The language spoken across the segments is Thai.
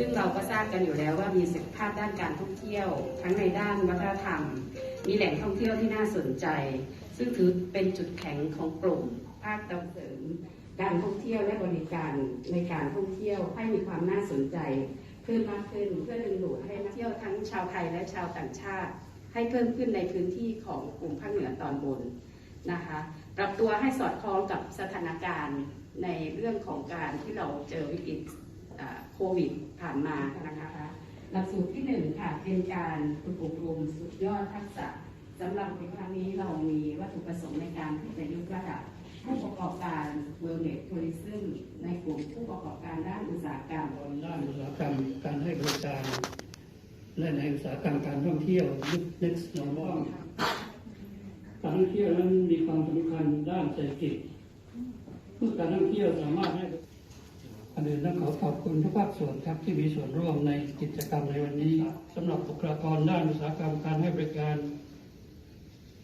ซึ่งเราก็ทราบกันอยู่แล้วว่ามีศักยภาพด้านการท่องเที่ยว ทั้งในด้านวัฒนธรรม มีแหล่งท่องเที่ยวที่น่าสนใจ ซึ่งถือเป็นจุดแข็งของกลุ่ม ภาคตะวันเสริมการท่องเที่ยวและบริการในการท่องเที่ยวให้มีความน่าสนใจเพิ่มมากขึ้นเพื่อดึงดูดให้นักเที่ยวทั้งชาวไทยและชาวต่างชาติ ให้เพิ่มขึ้นในพื้นที่ของกลุ่มภาคเหนือตอนบนนะคะปรับตัวให้สอดคล้องกับสถานการณ์ในเรื่องของการที่เราเจอวิกฤต โควิดผ่านมานะคะหลักสูตรที่หนึ่งค่ะเป็นการฝึกอบรมสุดยอดทักษะสำหรับในครั้งนี้เรามีวัตถุประสงค์ในการที่จะยกระดับผู้ประกอบการเวลเนสทัวริซึมในกลุ่มผู้ประกอบการด้านอุตสาหกรรมด้านอุตสาหกรรมการให้บริการและในอุตสาหกรรมการท่องเที่ยวยุค next normal การท่องเที่ยวนั้นมีความสำคัญด้านเศรษฐกิจเมื่อการท่องเที่ยวสามารถให้ นอื่นต้องขอขอบคุณทุกภาคส่วนครับที่มีส่วนร่วมในกิจกรรมในวันนี้สำหรับบุคลากรด้านอุตสาหกรรมการให้บริการ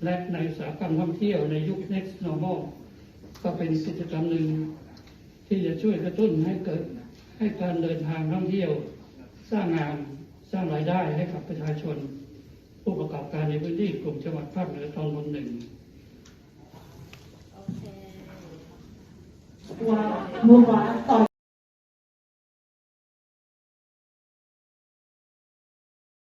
และในอุตสาหกรรมท่องเที่ยวในยุค next normal ก็เป็นกิจกรรมหนึ่งที่จะช่วยกระตุ้นให้เกิดให้การเดินทางท่องเที่ยว สร้างงานสร้างรายได้ให้กับประชาชน ผู้ประกอบการในพื้นที่กลุ่มจังหวัดภาคเหนือตอนบนหนึ่ง ว่าเมื่อวานตอน